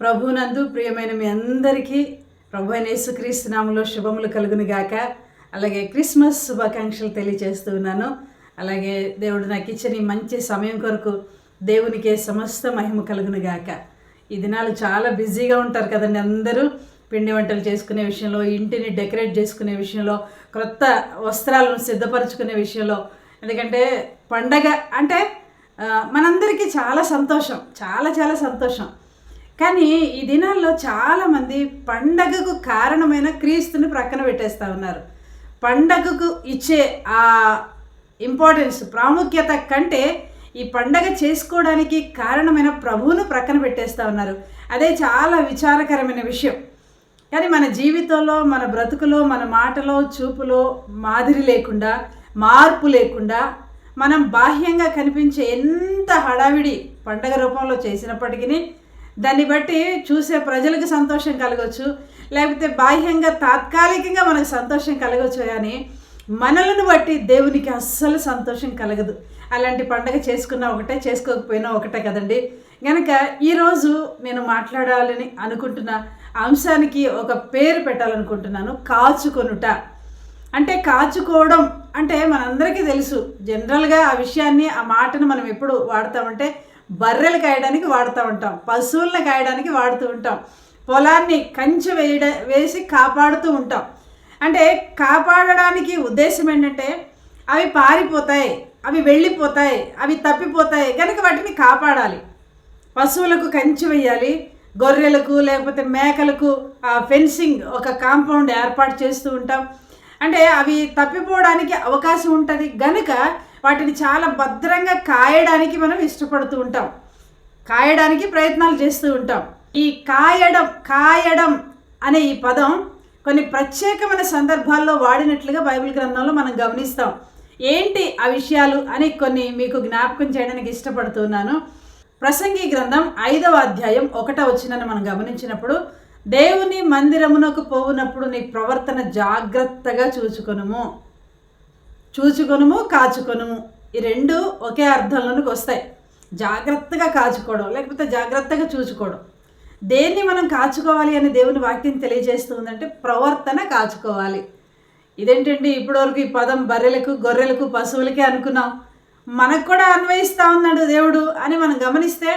ప్రభునందు ప్రియమైన మీ అందరికీ ప్రభు అయిన యేసుక్రీస్తు శుభములు కలుగును గాక. అలాగే క్రిస్మస్ శుభాకాంక్షలు తెలియజేస్తూ ఉన్నాను. అలాగే దేవుడు నాకు ఇచ్చిన ఈ మంచి సమయం కొరకు దేవునికే సమస్త మహిమ కలుగును గాక. ఈ దినాలు చాలా బిజీగా ఉంటారు కదండి అందరూ. పిండి వంటలు చేసుకునే విషయంలో ఇంటిని డెకరేట్ చేసుకునే విషయంలో క్రొత్త వస్త్రాలను సిద్ధపరచుకునే విషయంలో. ఎందుకంటే పండగ అంటే మనందరికీ చాలా సంతోషం. చాలా చాలా సంతోషం. కానీ ఈ దినాల్లో చాలామంది పండగకు కారణమైన క్రీస్తుని ప్రక్కన పెట్టేస్తూ ఉన్నారు. పండగకు ఇచ్చే ఆ ఇంపార్టెన్స్ ప్రాముఖ్యత కంటే ఈ పండగ చేసుకోవడానికి కారణమైన ప్రభువును ప్రక్కన పెట్టేస్తూ ఉన్నారు. అదే చాలా విచారకరమైన విషయం. కానీ మన జీవితంలో మన బ్రతుకులో మన మాటలో చూపులో మాదిరి లేకుండా మార్పు లేకుండా మనం బాహ్యంగా కనిపించే ఎంత హడావిడి పండగ రూపంలో చేసినప్పటికీ దాన్ని బట్టి చూసే ప్రజలకు సంతోషం కలగవచ్చు లేకపోతే బాహ్యంగా తాత్కాలికంగా మనకు సంతోషం కలగవచ్చు కానీ మనలను బట్టి దేవునికి అస్సలు సంతోషం కలగదు. అలాంటి పండగ చేసుకున్నా ఒకటే చేసుకోకపోయినా ఒకటే కదండి. కనుక ఈరోజు నేను మాట్లాడాలని అనుకుంటున్న అంశానికి ఒక పేరు పెట్టాలనుకుంటున్నాను కాచుకొనుట. అంటే కాచుకోవడం అంటే మనందరికీ తెలుసు. జనరల్గా ఆ విషయాన్ని ఆ మాటను మనం ఎప్పుడు వాడతామంటే బర్రెలు కాయడానికి వాడుతూ ఉంటాం పశువులను కాయడానికి వాడుతూ ఉంటాం పొలాన్ని కంచె వేయడ వేసి కాపాడుతూ ఉంటాం. అంటే కాపాడడానికి ఉద్దేశం ఏంటంటే అవి పారిపోతాయి అవి వెళ్ళిపోతాయి అవి తప్పిపోతాయి కనుక వాటిని కాపాడాలి. పశువులకు కంచి వేయాలి గొర్రెలకు లేకపోతే మేకలకు ఫెన్సింగ్ ఒక కాంపౌండ్ ఏర్పాటు చేస్తూ ఉంటాం. అంటే అవి తప్పిపోవడానికి అవకాశం ఉంటుంది. గనుక వాటిని చాలా భద్రంగా కాయడానికి మనం ఇష్టపడుతూ ఉంటాం. కాయడానికి ప్రయత్నాలు చేస్తూ ఉంటాం. ఈ కాయడం కాయడం అనే ఈ పదం కొన్ని ప్రత్యేకమైన సందర్భాల్లో వాడినట్లుగా బైబిల్ గ్రంథంలో మనం గమనిస్తాం. ఏంటి ఆ విషయాలు అని కొన్ని మీకు జ్ఞాపకం చేయడానికి ఇష్టపడుతున్నాను. ప్రసంగి గ్రంథం ఐదవ అధ్యాయం ఒకటో వచ్చిందని మనం గమనించినప్పుడు దేవుని మందిరమునకు పోవునప్పుడు నీ ప్రవర్తన జాగ్రత్తగా చూచుకొనుము. చూచుకొనుము కాచుకొనుము. ఈ రెండు ఒకే అర్థంలోనికి వస్తాయి. జాగ్రత్తగా కాచుకోవడం లేకపోతే జాగ్రత్తగా చూచుకోవడం. దేన్ని మనం కాచుకోవాలి అని దేవుని వాక్యం తెలియజేస్తుందంటే ప్రవర్తన కాచుకోవాలి. ఇదేంటండి? ఇప్పటివరకు ఈ పదం బర్రెలకు గొర్రెలకు పశువులకే అనుకున్నాం. మనకు కూడా అన్వయిస్తూ ఉన్నాడు దేవుడు అని మనం గమనిస్తే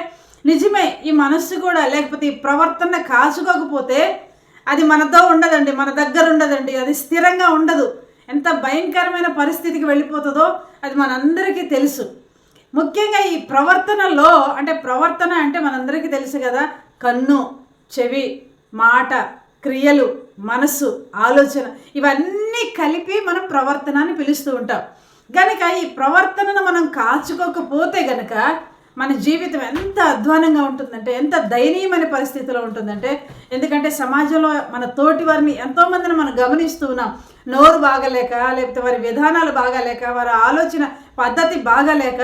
నిజమే ఈ మనస్సు కూడా లేకపోతే ఈ ప్రవర్తన కాచుకోకపోతే అది మనతో ఉండదండి మన దగ్గర ఉండదండి అది స్థిరంగా ఉండదు. ఎంత భయంకరమైన పరిస్థితికి వెళ్ళిపోతుందో అది మనందరికీ తెలుసు. ముఖ్యంగా ఈ ప్రవర్తనలో అంటే ప్రవర్తన అంటే మనందరికీ తెలుసు కదా కన్ను చెవి మాట క్రియలు మనస్సు ఆలోచన ఇవన్నీ కలిపి మనం ప్రవర్తన అని పిలుస్తూ ఉంటాం. కనుక ఈ ప్రవర్తనను మనం కాచుకోకపోతే గనక మన జీవితం ఎంత అధ్వానంగా ఉంటుందంటే ఎంత దయనీయమైన పరిస్థితిలో ఉంటుందంటే ఎందుకంటే సమాజంలో మన తోటి వారిని ఎంతోమందిని మనం గమనిస్తూ ఉన్నాం. నోరు బాగలేక లేకపోతే వారి విధానాలు బాగాలేక వారి ఆలోచన పద్ధతి బాగాలేక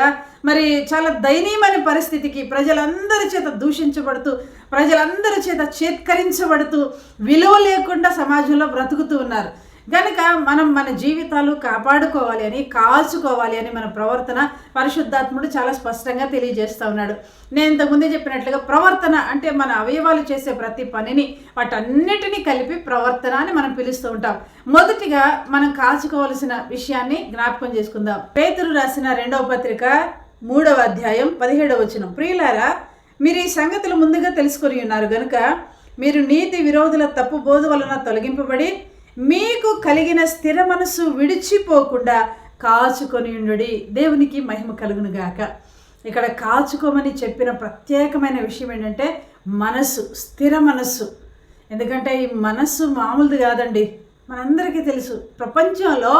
మరి చాలా దయనీయమైన పరిస్థితికి ప్రజలందరి చేత దూషించబడుతూ ప్రజలందరి చేత చేత్కరించబడుతూ విలువ లేకుండా సమాజంలో బ్రతుకుతూ ఉన్నారు. గనుక మనం మన జీవితాలు కాపాడుకోవాలి అని కాల్చుకోవాలి అని మన ప్రవర్తన పరిశుద్ధాత్ముడు చాలా స్పష్టంగా తెలియజేస్తూ ఉన్నాడు. నేను ఇంతకుముందే చెప్పినట్లుగా ప్రవర్తన అంటే మన అవయవాలు చేసే ప్రతి పనిని వాటన్నిటినీ కలిపి ప్రవర్తన అని మనం పిలుస్తూ ఉంటాం. మొదటిగా మనం కాల్చుకోవాల్సిన విషయాన్ని జ్ఞాపకం చేసుకుందాం. పేతురు రాసిన రెండవ పత్రిక మూడవ అధ్యాయం పదిహేడవ వచనం. ప్రియులారా మీరు ఈ సంగతులు ముందుగా తెలుసుకొని ఉన్నారు. గనుక మీరు నీతి విరోధుల తప్పు బోధ వలన తొలగింపబడి మీకు కలిగిన స్థిర మనస్సు విడిచిపోకుండా కాచుకొని ఉండుడి. దేవునికి మహిమ కలుగును గాక. ఇక్కడ కాచుకోమని చెప్పిన ప్రత్యేకమైన విషయం ఏంటంటే మనస్సు స్థిర మనస్సు ఎందుకంటే ఈ మనస్సు మామూలుది కాదండి. మనందరికీ తెలుసు. ప్రపంచంలో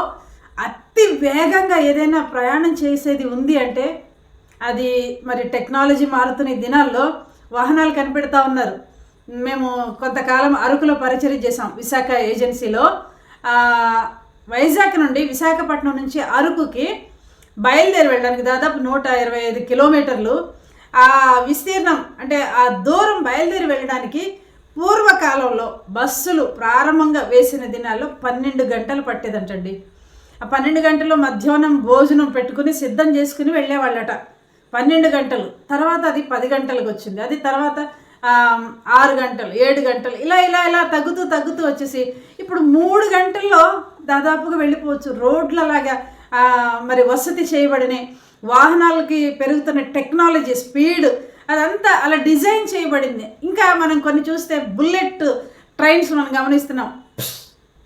అతి వేగంగా ఏదైనా ప్రయాణం చేసేది ఉంది అంటే అది మరి టెక్నాలజీ మారుతున్న ఈ దినాల్లో వాహనాలు కనిపెడతా ఉన్నారు. మేము కొంతకాలం అరకులో పరిచయం చేసాం విశాఖ ఏజెన్సీలో. వైజాగ్ నుండి విశాఖపట్నం నుంచి అరకుకి బయలుదేరి వెళ్ళడానికి దాదాపు నూట ఇరవై ఐదు కిలోమీటర్లు. ఆ విస్తీర్ణం అంటే ఆ దూరం బయలుదేరి వెళ్ళడానికి పూర్వకాలంలో బస్సులు ప్రారంభంగా వేసిన దినాల్లో పన్నెండు గంటలు పట్టేదంటండి. ఆ పన్నెండు గంటలు మధ్యాహ్నం భోజనం పెట్టుకుని సిద్ధం చేసుకుని వెళ్ళేవాళ్ళట. పన్నెండు గంటలు. తర్వాత అది పది గంటలకు వచ్చింది. అది తర్వాత ఆరు గంటలు ఏడు గంటలు ఇలా ఇలా ఇలా తగ్గుతూ తగ్గుతూ వచ్చేసి ఇప్పుడు మూడు గంటల్లో దాదాపుగా వెళ్ళిపోవచ్చు. రోడ్లలాగా మరి వసతి చేయబడిన వాహనాలకి పెరుగుతున్న టెక్నాలజీ స్పీడ్ అదంతా అలా డిజైన్ చేయబడింది. ఇంకా మనం కొన్ని చూస్తే బుల్లెట్ ట్రైన్స్ మనం గమనిస్తున్నాం.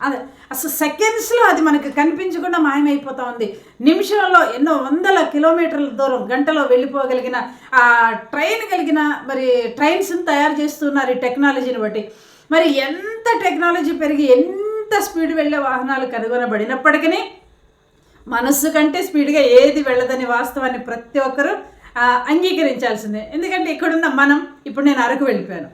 అదే అసలు సెకండ్స్లో అది మనకు కనిపించకుండా మాయమైపోతా ఉంది నిమిషంలో ఎన్నో వందల కిలోమీటర్ల దూరం గంటలో వెళ్ళిపోగలిగిన ఆ ట్రైన్ కలిగిన మరి ట్రైన్స్ని తయారు చేస్తున్నారు ఈ టెక్నాలజీని బట్టి. మరి ఎంత టెక్నాలజీ పెరిగి ఎంత స్పీడ్ వెళ్ళే వాహనాలు కనుగొనబడినప్పటికీ మనస్సు కంటే స్పీడ్గా ఏది వెళ్ళదని వాస్తవాన్ని ప్రతి ఒక్కరూ అంగీకరించాల్సిందే. ఎందుకంటే ఇక్కడున్న మనం ఇప్పుడు నేను అరకు వెళ్ళిపోయాను.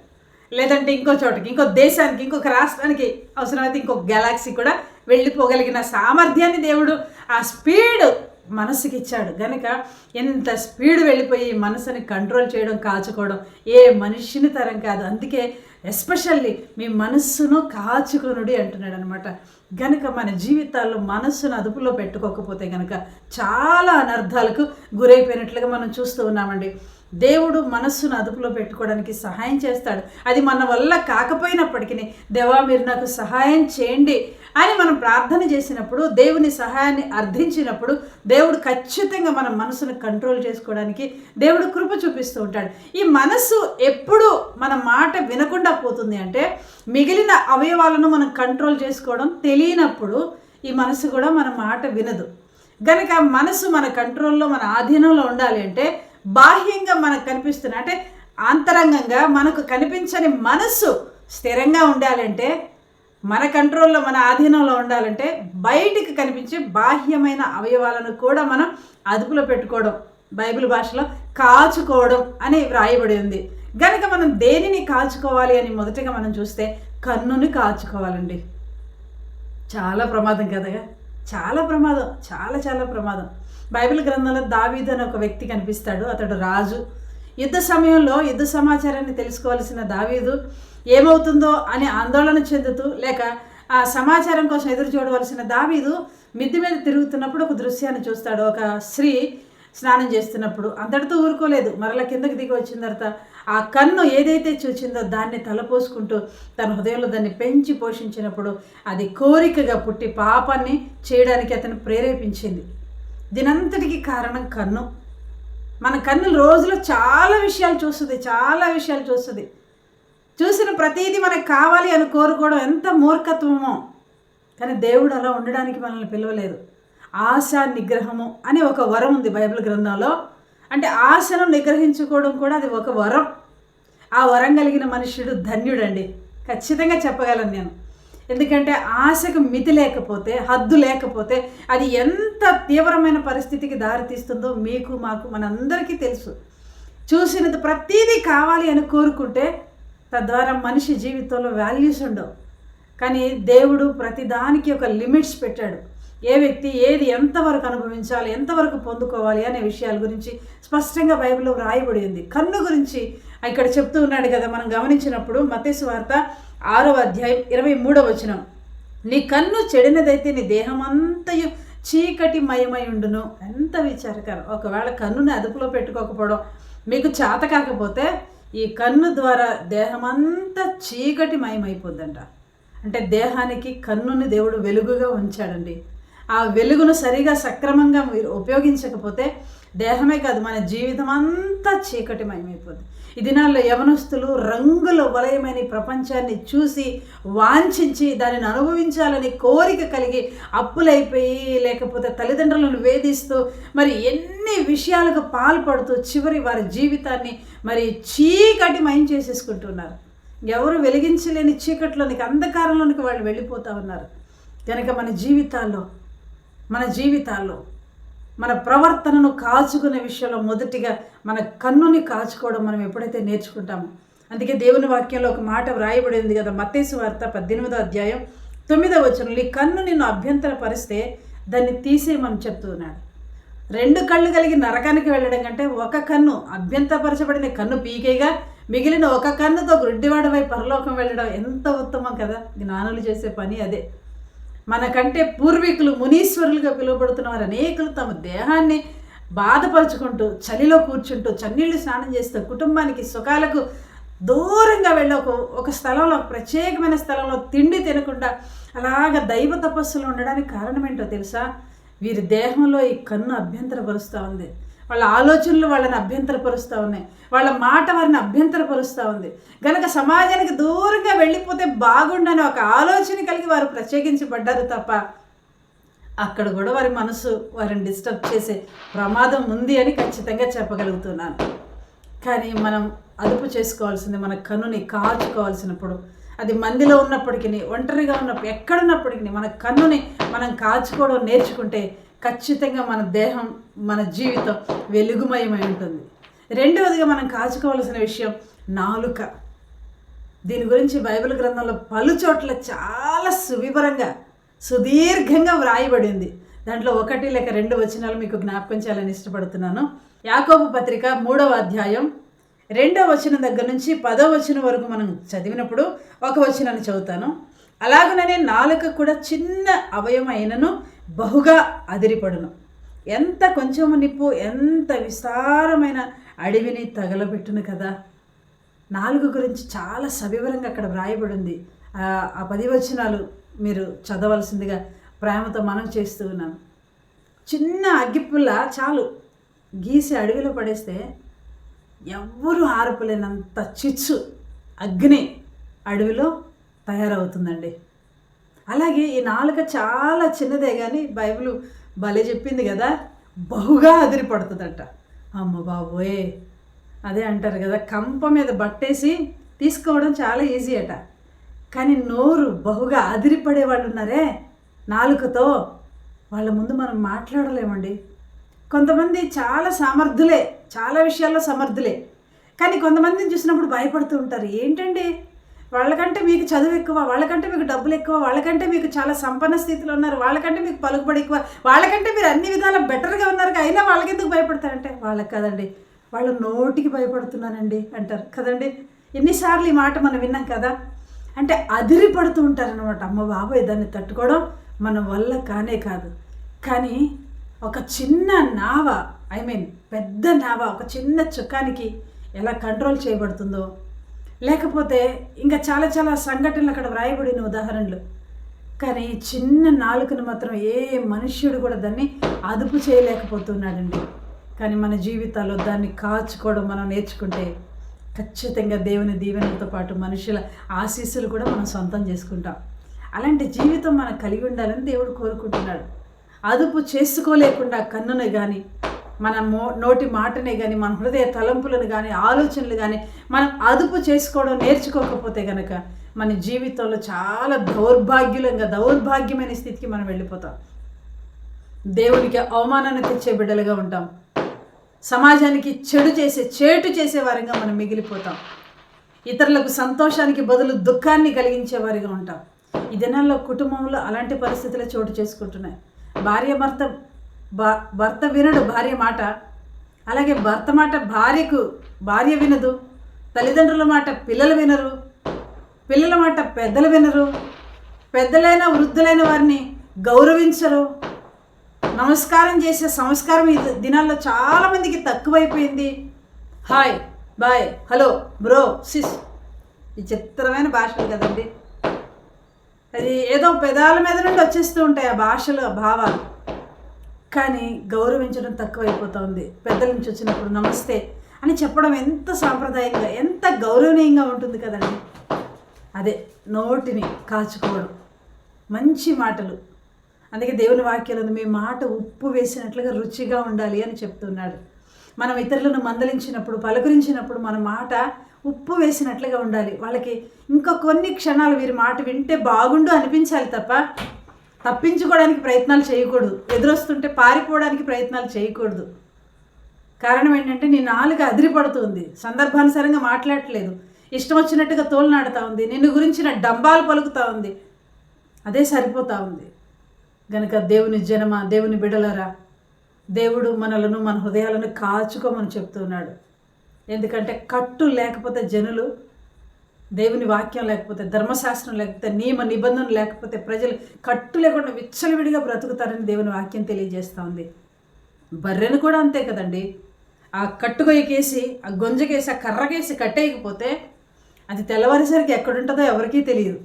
లేదంటే ఇంకో చోటకి ఇంకో దేశానికి ఇంకొక రాష్ట్రానికి అవసరమైతే ఇంకొక గెలాక్సీ కూడా వెళ్ళిపోగలిగిన సామర్థ్యాన్ని దేవుడు ఆ స్పీడ్ మనసుకి ఇచ్చాడు. కనుక ఎంత స్పీడ్ వెళ్ళిపోయి మనసుని కంట్రోల్ చేయడం కాచుకోవడం ఏ మనిషిని తరం కాదు. అందుకే ఎస్పెషల్లీ మీ మనస్సును కాచుకొనుడి అంటున్నాడు అనమాట గనుక మన జీవితాల్లో మనస్సును అదుపులో పెట్టుకోకపోతే కనుక చాలా అనర్థాలకు గురైపోయినట్లుగా మనం చూస్తూ ఉన్నామండి. దేవుడు మనస్సును అదుపులో పెట్టుకోవడానికి సహాయం చేస్తాడు. అది మన వల్ల కాకపోయినప్పటికీ దేవా మీరు నాకు సహాయం చేయండి అని మనం ప్రార్థన చేసినప్పుడు దేవుని సహాయాన్ని అర్థించినప్పుడు దేవుడు ఖచ్చితంగా మన మనసును కంట్రోల్ చేసుకోవడానికి దేవుడు కృప చూపిస్తూ ఉంటాడు. ఈ మనస్సు ఎప్పుడు మన మాట వినకుండా పోతుంది అంటే మిగిలిన అవయవాలను మనం కంట్రోల్ చేసుకోవడం తెలియనప్పుడు ఈ మనసు కూడా మన మాట వినదు. గనుక మనసు మన కంట్రోల్లో మన ఆధీనంలో ఉండాలి అంటే బాహ్యంగా మనకు కనిపిస్తున్న అంటే అంతరంగంగా మనకు కనిపించని మనస్సు స్థిరంగా ఉండాలంటే మన కంట్రోల్లో మన ఆధీనంలో ఉండాలంటే బయటికి కనిపించే బాహ్యమైన అవయవాలను కూడా మనం అదుపులో పెట్టుకోవడం బైబిల్ భాషలో కాచుకోవడం అని వ్రాయబడి ఉంది. గనుక మనం దేనిని కాచుకోవాలి అని మొదటగా మనం చూస్తే కన్నుని కాచుకోవాలండి. చాలా ప్రమాదం కదగా? చాలా ప్రమాదం చాలా చాలా ప్రమాదం. బైబిల్ గ్రంథంలో దావీదు అని ఒక వ్యక్తి కనిపిస్తాడు. అతడు రాజు. యుద్ధ సమయంలో యుద్ధ సమాచారాన్ని తెలుసుకోవాల్సిన దావీదు ఏమవుతుందో అని ఆందోళన చెందుతూ లేక ఆ సమాచారం కోసం ఎదురు చూడవలసిన దావీదు మిద్ది మీద తిరుగుతున్నప్పుడు ఒక దృశ్యాన్ని చూస్తాడు. ఒక స్త్రీ స్నానం చేస్తున్నప్పుడు. అంతటితో ఊరుకోలేదు. మరల కిందకి దిగి వచ్చిన తర్వాత ఆ కన్ను ఏదైతే చూచిందో దాన్ని తలపోసుకుంటూ తన హృదయంలో దాన్ని పెంచి పోషించినప్పుడు అది కోరికగా పుట్టి పాపాన్ని చేయడానికి అతను ప్రేరేపించింది. దీనంతటికి కారణం కన్ను. మన కన్ను రోజులో చాలా విషయాలు చూస్తుంది చాలా విషయాలు చూస్తుంది. చూసిన ప్రతిదీ మనకు కావాలి అని కోరుకోవడం ఎంత మూర్ఖత్వమో. కానీ దేవుడు అలా ఉండడానికి మనల్ని పిలవలేదు. ఆశ నిగ్రహము అని ఒక వరం ఉంది బైబిల్ గ్రంథంలో. అంటే ఆశను నిగ్రహించుకోవడం కూడా అది ఒక వరం. ఆ వరం కలిగిన మనుష్యుడు ధన్యుడండి. ఖచ్చితంగా చెప్పగలను నేను. ఎందుకంటే ఆశకు మితి లేకపోతే హద్దు లేకపోతే అది ఎంత తీవ్రమైన పరిస్థితికి దారితీస్తుందో మీకు మాకు మనందరికీ తెలుసు. చూసినది ప్రతీదీ కావాలి అని కోరుకుంటే తద్వారా మనిషి జీవితంలో వాల్యూస్ ఉండవు. కానీ దేవుడు ప్రతిదానికి ఒక లిమిట్స్ పెట్టాడు. ఏ వ్యక్తి ఏది ఎంతవరకు అనుభవించాలి ఎంతవరకు పొందుకోవాలి అనే విషయాల గురించి స్పష్టంగా బైబిల్లో వ్రాయబడి ఉంది. కన్ను గురించి ఇక్కడ చెప్తూ ఉన్నాడు కదా మనం గమనించినప్పుడు మతేసు వార్త ఆరో అధ్యాయం ఇరవై మూడవ వచనం. నీ కన్ను చెడినదైతే నీ దేహమంతయు చీకటి మయమై ఉండును. ఎంత విచారకరం. ఒకవేళ కన్నుని అదుపులో పెట్టుకోకపోవడం మీకు చేత కాకపోతే ఈ కన్ను ద్వారా దేహమంతా చీకటి మయమైపోద్దంట అంటే దేహానికి కన్నుని దేవుడు వెలుగుగా ఉంచాడండి. ఆ వెలుగును సరిగా సక్రమంగా మీరు ఉపయోగించకపోతే దేహమే కాదు మన జీవితం అంతా చీకటిమయమైపోతుంది ఈ దినాల్లో యవనస్తులు రంగుల వలయమైన ప్రపంచాన్ని చూసి వాంఛించి దానిని అనుభవించాలని కోరిక కలిగి అప్పులైపోయి లేకపోతే తల్లిదండ్రులను వేధిస్తూ మరి ఎన్ని విషయాలకు పాల్పడుతూ చివరి వారి జీవితాన్ని మరి చీకటిమయం చేసేసుకుంటున్నారు. ఎవరు వెలిగించలేని చీకట్లోనికి అంధకారంలోనికి వాళ్ళు వెళ్ళిపోతూ ఉన్నారు. కనుక మన జీవితాల్లో మన జీవితాల్లో మన ప్రవర్తనను కాచుకునే విషయంలో మొదటిగా మన కన్నుని కాచుకోవడం మనం ఎప్పుడైతే నేర్చుకుంటామో. అందుకే దేవుని వాక్యంలో ఒక మాట వ్రాయబడి ఉంది కదా మత్తేసు వార్త పద్దెనిమిదో అధ్యాయం తొమ్మిదో వచనంలో ఈ కన్ను నిన్ను అభ్యంతరపరిస్తే దాన్ని తీసేయమని చెప్తున్నాడు. రెండు కళ్ళు కలిగి నరకానికి వెళ్ళడం కంటే ఒక కన్ను అభ్యంతరపరచబడిన కన్ను పీకేగా మిగిలిన ఒక కన్నుతో గుడ్డివాడవై పరలోకం వెళ్ళడం ఎంత ఉత్తమం కదా? జ్ఞానులు చేసే పని అదే. మనకంటే పూర్వీకులు మునీశ్వరులుగా పిలువబడుతున్న వారు అనేకులు తమ దేహాన్ని బాధపరుచుకుంటూ చలిలో కూర్చుంటూ చన్నీళ్ళు స్నానం చేస్తూ కుటుంబానికి సుఖాలకు దూరంగా వెళ్ళి ఒక ఒక స్థలంలో ప్రత్యేకమైన స్థలంలో తిండి తినకుండా అలాగ దైవ తపస్సులో ఉండడానికి కారణం ఏంటో తెలుసా? వీరి దేహంలో ఈ కన్ను అభ్యంతరపరుస్తూ ఉంది. వాళ్ళ ఆలోచనలు వాళ్ళని అభ్యంతరపరుస్తూ ఉన్నాయి. వాళ్ళ మాట వారిని అభ్యంతరపరుస్తూ ఉంది. కనుక సమాజానికి దూరంగా వెళ్ళిపోతే బాగుండని ఒక ఆలోచన కలిగి వారు ప్రత్యేకించబడ్డారు తప్ప అక్కడ కూడా వారి మనసు వారిని డిస్టర్బ్ చేసే ప్రమాదం ఉంది అని ఖచ్చితంగా చెప్పగలుగుతున్నాను. కానీ మనం అదుపు చేసుకోవాల్సింది మన కన్నుని కాచుకోవాల్సినప్పుడు అది మందిలో ఉన్నప్పటికీ ఒంటరిగా ఉన్నప్పుడు ఎక్కడున్నప్పటికీ మన కన్నుని మనం కాచుకోవడం నేర్చుకుంటే ఖచ్చితంగా మన దేహం మన జీవితం వెలుగుమయమై ఉంటుంది. రెండవదిగా మనం కాచుకోవాల్సిన విషయం నాలుక. దీని గురించి బైబిల్ గ్రంథంలో పలు చోట్ల చాలా సువివరంగా సుదీర్ఘంగా వ్రాయబడింది. దాంట్లో ఒకటి లేక రెండు వచనాలు మీకు జ్ఞాపకం చేయాలని ఇష్టపడుతున్నాను. యాకోబు పత్రిక మూడవ అధ్యాయం రెండవ వచనం దగ్గర నుంచి పదో వచనం వరకు మనం చదివినప్పుడు ఒక వచనాన్ని చదువుతాను. అలాగనే నాలుక కూడా చిన్న అవయమైనను బహుగా అదిరిపడును. ఎంత కొంచెము నిప్పు ఎంత విస్తారమైన అడవిని తగలబెట్టును కదా. నాలుగు గురించి చాలా సవివరంగా అక్కడ వ్రాయబడింది. ఆ- ఆ పది వచనాలు మీరు చదవలసిందిగా ప్రేమతో మనం చేస్తూ ఉన్నాను. చిన్న అగ్గిపుల్ల చాలు. గీసి అడవిలో పడేస్తే ఎవ్వరూ ఆరపలేనంత చిచ్చు అగ్ని అడవిలో తయారవుతుందండి. అలాగే ఈ నాలుక చాలా చిన్నదే కానీ బైబిల్ భలే చెప్పింది కదా బహుగా అదిరిపడుతుందట. అమ్మ బాబోయే. అదే అంటారు కదా కంప మీద బట్టేసి తీసుకోవడం చాలా ఈజీ అట. కానీ నోరు బహుగా అదిరిపడే వాళ్ళు ఉన్నారే నాలుకతో వాళ్ళ ముందు మనం మాట్లాడలేమండి. కొంతమంది చాలా సమర్థులే చాలా విషయాల్లో సమర్థులే. కానీ కొంతమందిని చూసినప్పుడు భయపడుతూ ఉంటారు. ఏంటండి? వాళ్ళకంటే మీకు చదువు ఎక్కువ వాళ్ళకంటే మీకు డబ్బులు ఎక్కువ వాళ్ళకంటే మీకు చాలా సంపన్న స్థితిలో ఉన్నారు వాళ్ళకంటే మీకు పలుకుబడి ఎక్కువ వాళ్ళకంటే మీరు అన్ని విధాల బెటర్గా ఉన్నారు అయినా వాళ్ళకి ఎందుకు భయపడతారంటే వాళ్ళకి కదండి. వాళ్ళ నోటికి భయపడుతున్నానండి అంటారు. కదండి? ఎన్నిసార్లు ఈ మాట మనం విన్నాం కదా? అంటే అదిరి పడుతూ ఉంటారనమాట అమ్మ బాబాయ్ దాన్ని తట్టుకోవడం మన వల్ల కానే కాదు. కానీ ఒక చిన్న నావ ఐ మీన్ పెద్ద నావ ఒక చిన్న చుక్కానికి ఎలా కంట్రోల్ చేయబడుతుందో లేకపోతే ఇంకా చాలా చాలా సంఘటనలు అక్కడ వ్రాయబడిన ఉదాహరణలు. కానీ చిన్న నాలుకను మాత్రం ఏ మనుష్యుడు కూడా దాన్ని అదుపు చేయలేకపోతున్నాడండి. కానీ మన జీవితాల్లో దాన్ని కాచుకోవడం మనం నేర్చుకుంటే ఖచ్చితంగా దేవుని దీవెనలతో పాటు మనుషుల ఆశీస్సులు కూడా మనం సొంతం చేసుకుంటాం. అలాంటి జీవితం మనం కలిగి ఉండాలని దేవుడు కోరుకుంటున్నాడు. అదుపు చేసుకోలేకుండా కన్నును కానీ మన మో నోటి మాటనే కానీ మన హృదయ తలంపులను కానీ ఆలోచనలు కానీ మనం అదుపు చేసుకోవడం నేర్చుకోకపోతే కనుక మన జీవితంలో చాలా దౌర్భాగ్యులంగా దౌర్భాగ్యమైన స్థితికి మనం వెళ్ళిపోతాం. దేవునికి అవమానాన్ని తెచ్చే బిడ్డలుగా ఉంటాం. సమాజానికి చెడు చేసే చేటు చేసే వారంగా మనం మిగిలిపోతాం. ఇతరులకు సంతోషానికి బదులు దుఃఖాన్ని కలిగించే వారిగా ఉంటాం. ఈ దినాల్లో కుటుంబంలో అలాంటి పరిస్థితులు చోటు చేసుకుంటున్నాయి. భార్య భర్త భర్త వినడు భార్య మాట. అలాగే భర్త మాట భార్యకు భార్య వినదు. తల్లిదండ్రుల మాట పిల్లలు వినరు. పిల్లల మాట పెద్దలు వినరు. పెద్దలైన వృద్ధులైన వారిని గౌరవించరు. నమస్కారం చేసే సంస్కారం ఈ దినాల్లో చాలామందికి తక్కువైపోయింది. Hi bye hello bro sis. ఈ చిత్రమైన భాషలు కదండి. అది ఏదో పెదాల మీద నుండి వచ్చేస్తూ ఉంటాయి ఆ భాషలు భావాలు. కానీ గౌరవించడం తక్కువైపోతుంది. పెద్దల నుంచి వచ్చినప్పుడు నమస్తే అని చెప్పడం ఎంత సాంప్రదాయంగా ఎంత గౌరవనీయంగా ఉంటుంది కదండి. అదే నోటిని కాచుకోవడం. మంచి మాటలు. అందుకే దేవుని వాక్యాలు మీ మాట ఉప్పు వేసినట్లుగా రుచిగా ఉండాలి అని చెప్తున్నాడు. మనం ఇతరులను మందలించినప్పుడు పలకరించినప్పుడు మన మాట ఉప్పు వేసినట్లుగా ఉండాలి. వాళ్ళకి ఇంకా కొన్ని క్షణాలు వీరి మాట వింటే బాగుండు అనిపించాలి తప్ప తప్పించుకోవడానికి ప్రయత్నాలు చేయకూడదు. ఎదురొస్తుంటే పారిపోవడానికి ప్రయత్నాలు చేయకూడదు. కారణం ఏంటంటే నీ నాలుక అదిరిపడుతుంది. సందర్భానుసారంగా మాట్లాడట్లేదు. ఇష్టం వచ్చినట్టుగా తోలునాడుతూ ఉంది. నిన్ను గురించిన డంబాలు పలుకుతూ ఉంది. అదే సరిపోతూ ఉంది. గనుక దేవుని జనమ దేవుని బిడలరా దేవుడు మనలను మన హృదయాలను కాచుకోమని చెప్తున్నాడు. ఎందుకంటే కట్టు లేకపోతే జనులు దేవుని వాక్యం లేకపోతే ధర్మశాస్త్రం లేకపోతే నియమ నిబంధన లేకపోతే ప్రజలు కట్టు లేకుండా విచ్చలవిడిగా బ్రతుకుతారని దేవుని వాక్యం తెలియజేస్తూ ఉంది. బర్రెను కూడా అంతే కదండి. ఆ కట్టుకొయ్యకేసి ఆ గొంజకేసి ఆ కర్రకేసి కట్టేయకపోతే అది తెల్లవారేసరికి ఎక్కడుంటుందో ఎవరికీ తెలియదు.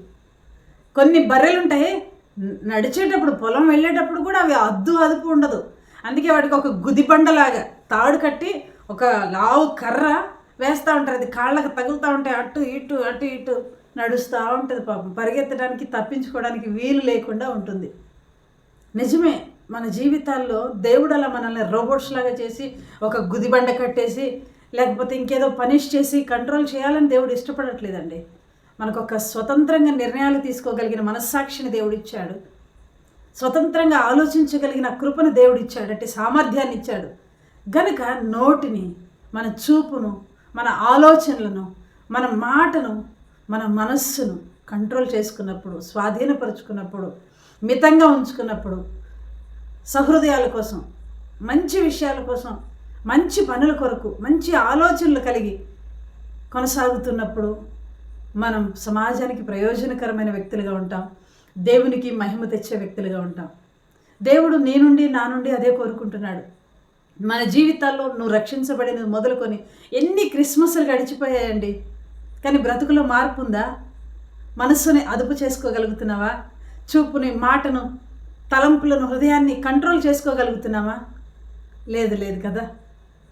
కొన్ని బర్రెలు ఉంటాయి నడిచేటప్పుడు పొలం వెళ్ళేటప్పుడు కూడా అవి అద్దు అదుపు ఉండదు. అందుకే వాటికి ఒక గుదిబండలాగా తాడు కట్టి ఒక లావు కర్ర వేస్తూ ఉంటారు. అది కాళ్ళకు తగులుతూ ఉంటాయి. అటు ఇటు అటు ఇటు నడుస్తూ ఉంటుంది పాపం. పరిగెత్తడానికి తప్పించుకోవడానికి వీలు లేకుండా ఉంటుంది. నిజమే మన జీవితాల్లో దేవుడు అలా మనల్ని రోబోట్స్ లాగా చేసి ఒక గుదిబండ కట్టేసి లేకపోతే ఇంకేదో పనిష్ చేసి కంట్రోల్ చేయాలని దేవుడు ఇష్టపడట్లేదండి. మనకు ఒక స్వతంత్రంగా నిర్ణయాలు తీసుకోగలిగిన మనస్సాక్షిని దేవుడిచ్చాడు స్వతంత్రంగా ఆలోచించగలిగిన కృపను దేవుడిచ్చాడు అంటే సామర్థ్యాన్ని ఇచ్చాడు. గనుక నోటిని మన చూపును మన ఆలోచనలను మన మాటను మన మనస్సును కంట్రోల్ చేసుకున్నప్పుడు స్వాధీనపరుచుకున్నప్పుడు మితంగా ఉంచుకున్నప్పుడు సహృదయాల కోసం మంచి విషయాల కోసం మంచి పనుల కొరకు మంచి ఆలోచనలు కలిగి కొనసాగుతున్నప్పుడు మనం సమాజానికి ప్రయోజనకరమైన వ్యక్తులుగా ఉంటాం. దేవునికి మహిమ తెచ్చే వ్యక్తులుగా ఉంటాం. దేవుడు నీ నుండి నా నుండి అదే కోరుకుంటున్నాడు. మన జీవితాల్లో నువ్వు రక్షించబడినది మొదలుకొని ఎన్ని క్రిస్మస్లు గడిచిపోయాయండి. కానీ బ్రతుకులో మార్పు ఉందా? మనస్సుని అదుపు చేసుకోగలుగుతున్నావా? చూపుని మాటను తలంపులను హృదయాన్ని కంట్రోల్ చేసుకోగలుగుతున్నావా? లేదు లేదు కదా.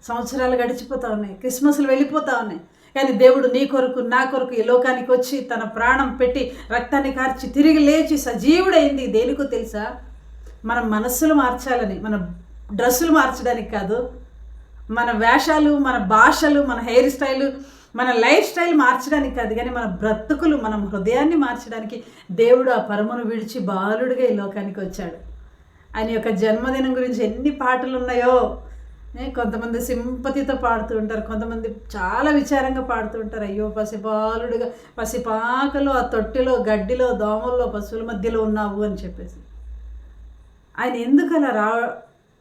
సంవత్సరాలు గడిచిపోతా ఉన్నాయి క్రిస్మస్లు వెళ్ళిపోతా ఉన్నాయి. కానీ దేవుడు నీ కొరకు నా కొరకు ఈ లోకానికి వచ్చి తన ప్రాణం పెట్టి రక్తాన్ని కార్చి తిరిగి లేచి సజీవుడైంది. దేనికో తెలుసా? మన మనస్సులు మార్చాలని మన డ్రెస్సులు మార్చడానికి కాదు. మన వేషాలు మన భాషలు మన హెయిర్ స్టైలు మన లైఫ్ స్టైల్ మార్చడానికి కాదు. కానీ మన బ్రతుకులు మన హృదయాన్ని మార్చడానికి దేవుడు ఆ పరమును విడిచి బాలుడిగా ఈ లోకానికి వచ్చాడు. ఆయన యొక్క జన్మదినం గురించి ఎన్ని పాటలు ఉన్నాయో కొంతమంది సింపతితో పాడుతూ ఉంటారు. కొంతమంది చాలా విచారంగా పాడుతూ ఉంటారు. అయ్యో పసిబాలుడుగా పసిపాకలో ఆ తొట్టిలో గడ్డిలో దోమల్లో పశువుల మధ్యలో ఉన్నావు అని చెప్పేసి. ఆయన ఎందుకు అలా రా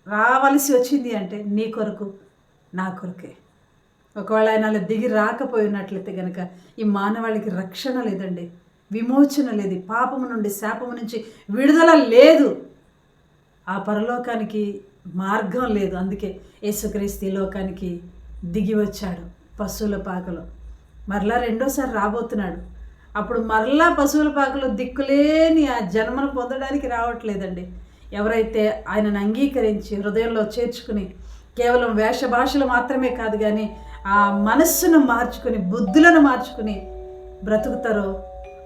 రావలసి వచ్చింది అంటే నీ కొరకు నా కొరకే. ఒకవేళ ఆయన అలా దిగి రాకపోయినట్లయితే కనుక ఈ మానవాళికి రక్షణ లేదండి విమోచన లేదు పాపము నుండి శాపము నుంచి విడుదల లేదు. ఆ పరలోకానికి మార్గం లేదు అందుకే యేసుక్రీస్తు ఈ లోకానికి దిగి వచ్చాడు పశువుల పాకలో. మరలా రెండోసారి రాబోతున్నాడు. అప్పుడు మరలా పశువుల పాకలో దిక్కులేని ఆ జన్మను పొందడానికి రావట్లేదండి. ఎవరైతే ఆయనను అంగీకరించి హృదయంలో చేర్చుకుని కేవలం వేష భాషలు మాత్రమే కాదు కానీ ఆ మనస్సును మార్చుకుని బుద్ధులను మార్చుకుని బ్రతుకుతారో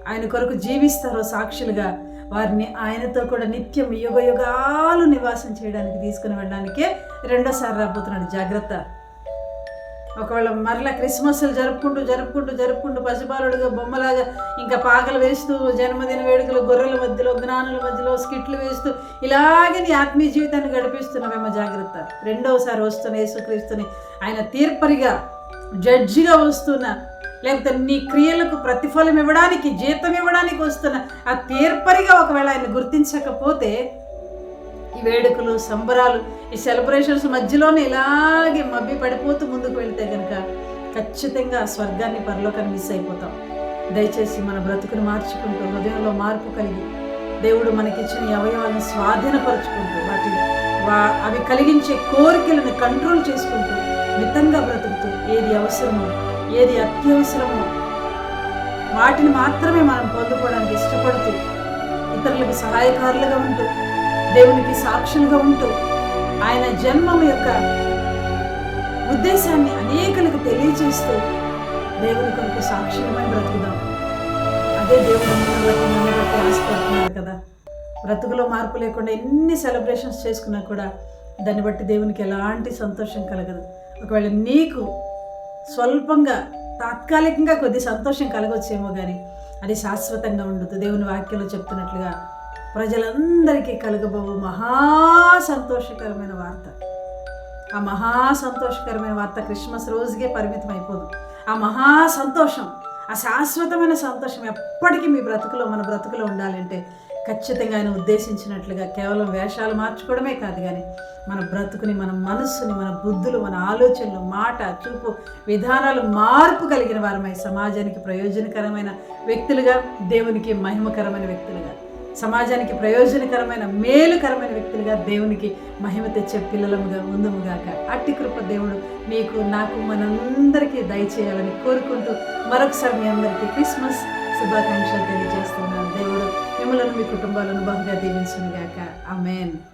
ఆయన కొరకు జీవిస్తారో సాక్షులుగా వారిని ఆయనతో కూడా నిత్యం యుగ యుగాలు నివాసం చేయడానికి తీసుకుని వెళ్ళడానికే రెండోసారి రాబోతున్నాడు. జాగ్రత్త. ఒకవేళ మరలా క్రిస్మస్లు జరుపుకుంటూ జరుపుకుంటూ జరుపుకుంటూ పసిబాలుడుగా బొమ్మలాగా ఇంకా పాకలు వేస్తూ జన్మదిన వేడుకలు గొర్రెల మధ్యలో జ్ఞానుల మధ్యలో స్కిట్లు వేస్తూ ఇలాగే నీ ఆత్మీయ జీవితాన్ని గడిపిస్తున్నామేమో జాగ్రత్త. రెండవసారి వస్తున్న యేసుక్రీస్తుని ఆయన తీర్పరిగా జడ్జిగా వస్తున్న లేకపోతే నీ క్రియలకు ప్రతిఫలం ఇవ్వడానికి జీతం ఇవ్వడానికి వస్తున్న ఆ తీర్పరిగా ఒకవేళ ఆయన గుర్తించకపోతే ఈ వేడుకలు సంబరాలు ఈ సెలబ్రేషన్స్ మధ్యలోనే ఇలాగే మబ్బి పడిపోతూ ముందుకు వెళ్తే కనుక ఖచ్చితంగా స్వర్గాన్ని పరలోకాన్ని మిస్ అయిపోతాం. దయచేసి మన బ్రతుకును మార్చుకుంటూ హృదయంలో మార్పు కలిగి దేవుడు మనకిచ్చిన అవయవాలను స్వాధీనపరుచుకుంటూ వాటి వా అవి కలిగించే కోరికలను కంట్రోల్ చేసుకుంటూ మితంగా బ్రతుకుతూ ఏది అవసరమో ఏది అత్యవసరమో వాటిని మాత్రమే మనం పొందుకోవడానికి ఇష్టపడుతూ ఇతరులకు సహాయకారులుగా ఉంటూ దేవునికి సాక్షులుగా ఉంటూ ఆయన జన్మం యొక్క ఉద్దేశాన్ని అనేకులకు తెలియచేస్తూ దేవుని కొరకు సాక్షులమై బ్రతుకుదాం. అదే దేవుడు మనల్ని బట్టి కదా. బ్రతుకులో మార్పు లేకుండా ఎన్ని సెలబ్రేషన్స్ చేసుకున్నా కూడా దాన్ని బట్టి దేవునికి ఎలాంటి సంతోషం కలగదు. ఒకవేళ నీకు స్వల్పంగా తాత్కాలికంగా కొద్ది సంతోషం కలగొచ్చేమో కానీ అది శాశ్వతంగా ఉండదు. దేవుని వాక్యంలో చెప్తున్నట్లుగా ప్రజలందరికీ కలగబోవు మహా సంతోషకరమైన వార్త. ఆ మహా సంతోషకరమైన వార్త క్రిస్మస్ రోజుకే పరిమితం అయిపోదు ఆ మహా సంతోషం ఆ శాశ్వతమైన సంతోషం ఎప్పటికీ మీ బ్రతుకులో మన బ్రతుకులో ఉండాలంటే ఖచ్చితంగా ఆయన ఉద్దేశించినట్లుగా కేవలం వేషాలు మార్చుకోవడమే కాదు కానీ మన బ్రతుకుని మన మనస్సుని మన బుద్ధులు మన ఆలోచనలు మాట చూపు విధానాలు మార్పు కలిగిన వారమై సమాజానికి ప్రయోజనకరమైన వ్యక్తులుగా దేవునికి మహిమకరమైన వ్యక్తులుగా. సమాజానికి ప్రయోజనకరమైన మేలుకరమైన వ్యక్తులుగా దేవునికి మహిమ తెచ్చే పిల్లలముగా ముందుముగాక. అట్టి కృప దేవుడు మీకు నాకు మనందరికీ దయచేయాలని కోరుకుంటూ మరొకసారి మీ అందరికీ క్రిస్మస్ శుభాకాంక్షలు తెలియజేస్తున్నాను. దేవుడు మిమ్మలను మీ కుటుంబాలను బహుగా దీవించునుగాక. ఆమెన్.